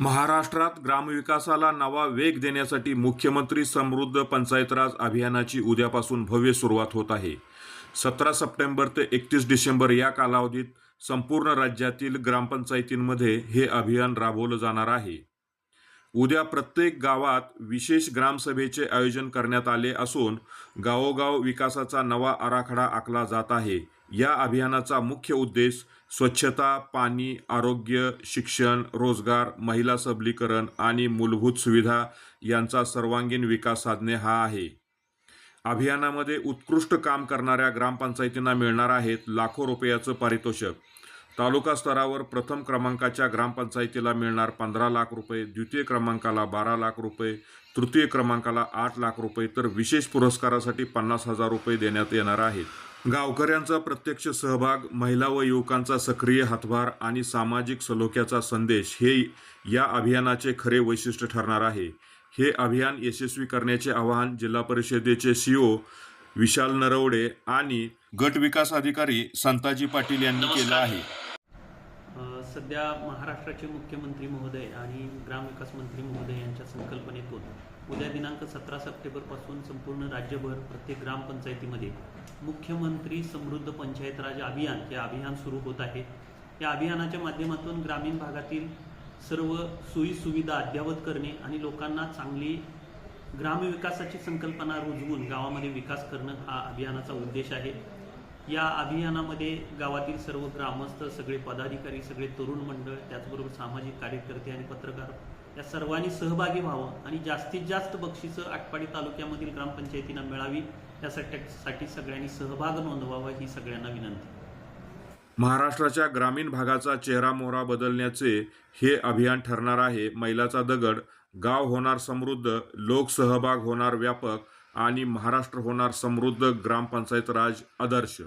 महाराष्ट्रात ग्रामविकासाला नवा वेग देण्यासाठी मुख्यमंत्री समृद्ध पंचायत राज अभियानाची उद्यापासून भव्य सुरुवात होत आहे. सतरा सप्टेंबर ते एकतीस डिसेंबर या कालावधीत संपूर्ण राज्यातील ग्रामपंचायतींमध्ये हे अभियान राबवलं जाणार आहे. उद्या प्रत्येक गावात विशेष ग्रामसभेचे आयोजन करण्यात आले असून गावोगाव विकासाचा नवा आराखडा आखला जात आहे. या अभियानाचा मुख्य उद्देश स्वच्छता पाणी आरोग्य शिक्षण रोजगार महिला सबलीकरण आणि मूलभूत सुविधा यांचा सर्वांगीण विकास साधणे हा आहे. अभियानामध्ये उत्कृष्ट काम करणाऱ्या ग्रामपंचायतींना मिळणार आहेत लाखो रुपयाचं पारितोषिक. तालुका स्तरावर प्रथम क्रमांकाच्या ग्रामपंचायतीला मिळणार पंधरा लाख रुपये द्वितीय क्रमांकाला बारा लाख रुपये तृतीय क्रमांकाला आठ लाख रुपये तर विशेष पुरस्कारासाठी पन्नास हजार रुपये देण्यात येणार आहेत. गावकऱ्यांचा प्रत्यक्ष सहभाग महिला व युवकांचा सक्रिय हातभार आणि सामाजिक सलोख्याचा संदेश हे या अभियानाचे खरे वैशिष्ट्य ठरणार आहे. हे अभियान यशस्वी करण्याचे आवाहन जिल्हा परिषदेचे सीओ विशाल नरवडे आणि गट विकास अधिकारी संताजी पाटील यांनी केलं आहे. सध्या महाराष्ट्राचे मुख्यमंत्री महोदय आणि ग्रामविकास मंत्री महोदय यांच्या संकल्पनेतून उद्या दिनांक सतरा सप्टेंबरपासून संपूर्ण राज्यभर प्रत्येक ग्रामपंचायतीमध्ये मुख्यमंत्री समृद्ध पंचायत राज अभियान हे अभियान सुरू होत आहे. या अभियानाच्या माध्यमातून ग्रामीण भागातील सर्व सोयीसुविधा अद्ययावत करणे आणि लोकांना चांगली ग्रामविकासाची संकल्पना रुजवून गावामध्ये विकास करणं हा अभियानाचा उद्देश आहे. या अभियानामध्ये गावातील सर्व ग्रामस्थ सगळे पदाधिकारी सगळे तरुण मंडळ त्याचबरोबर सामाजिक कार्यकर्ते आणि पत्रकार या सर्वांनी सहभागी व्हावं आणि जास्तीत जास्त बक्षिसं आटपाडी तालुक्यामधील ग्रामपंचायतींना मिळावी यासाठी साठी सगळ्यांनी सहभाग नोंदवावा ही सगळ्यांना विनंती. महाराष्ट्राच्या ग्रामीण भागाचा चेहरा मोहरा बदलण्याचे हे अभियान ठरणार आहे. मैलाचा दगड गाव होणार समृद्ध लोकसहभाग होणार व्यापक आणि महाराष्ट्र होणार समृद्ध ग्रामपंचायत राज आदर्श.